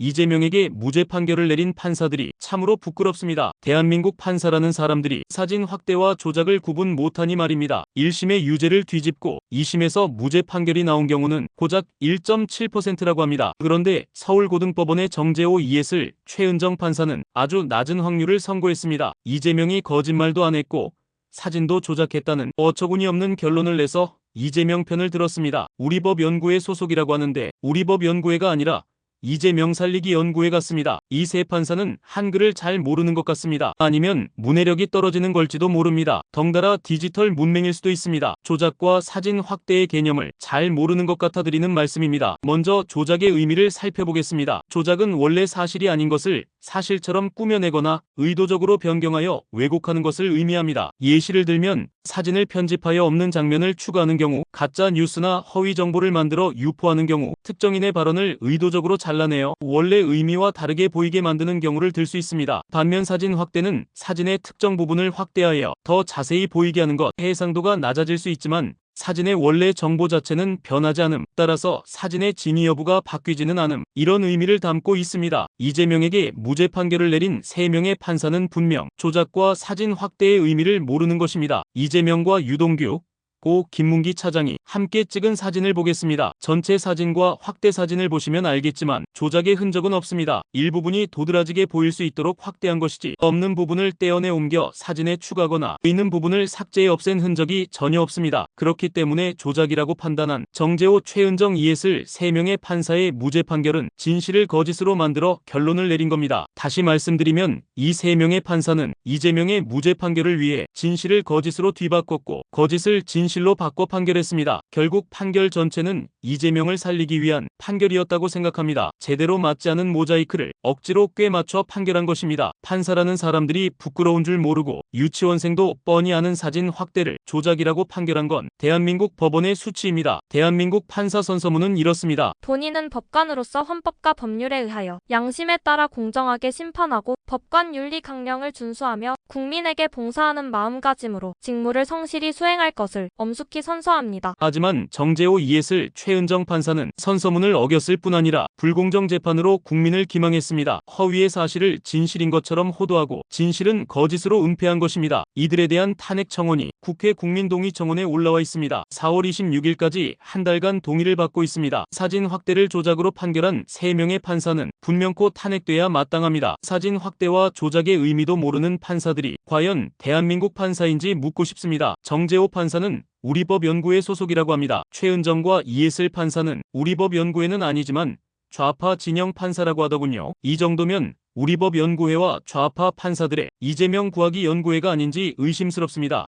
이재명에게 무죄 판결을 내린 판사들이 참으로 부끄럽습니다. 대한민국 판사라는 사람들이 사진 확대와 조작을 구분 못하니 말입니다. 1심의 유죄를 뒤집고 2심에서 무죄 판결이 나온 경우는 고작 1.7%라고 합니다. 그런데 서울고등법원의 정재호 이했을 최은정 판사는 아주 낮은 확률을 선고했습니다. 이재명이 거짓말도 안 했고 사진도 조작했다는 어처구니 없는 결론을 내서 이재명 편을 들었습니다. 우리법 연구회 소속이라고 하는데 우리법 연구회가 아니라 이재명 살리기 연구회 같습니다. 이 세 판사는 한글을 잘 모르는 것 같습니다. 아니면 문해력이 떨어지는 걸지도 모릅니다. 덩달아 디지털 문맹일 수도 있습니다. 조작과 사진 확대의 개념을 잘 모르는 것 같아 드리는 말씀입니다. 먼저 조작의 의미를 살펴보겠습니다. 조작은 원래 사실이 아닌 것을 사실처럼 꾸며내거나 의도적으로 변경하여 왜곡하는 것을 의미합니다. 예시를 들면 사진을 편집하여 없는 장면을 추가하는 경우, 가짜 뉴스나 허위 정보를 만들어 유포하는 경우, 특정인의 발언을 의도적으로 잘라내어 원래 의미와 다르게 보이게 만드는 경우를 들 수 있습니다. 반면 사진 확대는 사진의 특정 부분을 확대하여 더 자세히 보이게 하는 것, 해상도가 낮아질 수 있지만 사진의 원래 정보 자체는 변하지 않음. 따라서 사진의 진위 여부가 바뀌지는 않음. 이런 의미를 담고 있습니다. 이재명에게 무죄 판결을 내린 3명의 판사는 분명 조작과 사진 확대의 의미를 모르는 것입니다. 이재명과 유동규, 고 김문기 차장이 함께 찍은 사진을 보겠습니다. 전체 사진과 확대 사진을 보시면 알겠지만 조작의 흔적은 없습니다. 일부분이 도드라지게 보일 수 있도록 확대한 것이지 없는 부분을 떼어내 옮겨 사진에 추가거나 있는 부분을 삭제해 없앤 흔적이 전혀 없습니다. 그렇기 때문에 조작이라고 판단한 정재호 최은정 이했을 3명의 판사의 무죄 판결은 진실을 거짓으로 만들어 결론을 내린 겁니다. 다시 말씀드리면 이 3명의 판사는 이재명의 무죄 판결을 위해 진실을 거짓으로 뒤바꿨고 거짓을 진실 로 바꿔 판결했습니다. 결국 판결 전체는 이재명을 살리기 위한 판결이었다고 생각합니다. 제대로 맞지 않은 모자이크를 억지로 꽤 맞춰 판결한 것입니다. 판사라는 사람들이 부끄러운 줄 모르고 유치원생도 뻔히 아는 사진 확대를 조작이라고 판결한 건 대한민국 법원의 수치입니다. 대한민국 판사 선서문은 이렇습니다. 본인은 법관으로서 헌법과 법률에 의하여 양심에 따라 공정하게 심판하고 법관 윤리 강령을 준수하며 국민에게 봉사하는 마음가짐으로 직무를 성실히 수행할 것을 엄숙히 선서합니다. 하지만 정재호 이했을 최은정 판사는 선서문을 어겼을 뿐 아니라 불공정 재판으로 국민을 기망했습니다. 허위의 사실을 진실인 것처럼 호도하고 진실은 거짓으로 은폐한 것입니다. 이들에 대한 탄핵 청원이 국회 국민동의 청원에 올라와 있습니다. 4월 26일까지 한 달간 동의를 받고 있습니다. 사진 확대를 조작으로 판결한 3명의 판사는 분명코 탄핵돼야 마땅합니다. 사진 확 대와 조작의 의미도 모르는 판사들이 과연 대한민국 판사인지 묻고 싶습니다. 정재호 판사는 우리법 연구회 소속이라고 합니다. 최은정과 이해슬 판사는 우리법 연구회는 아니지만 좌파 진영 판사라고 하더군요. 이 정도면 우리법 연구회와 좌파 판사들의 이재명 구하기 연구회가 아닌지 의심스럽습니다.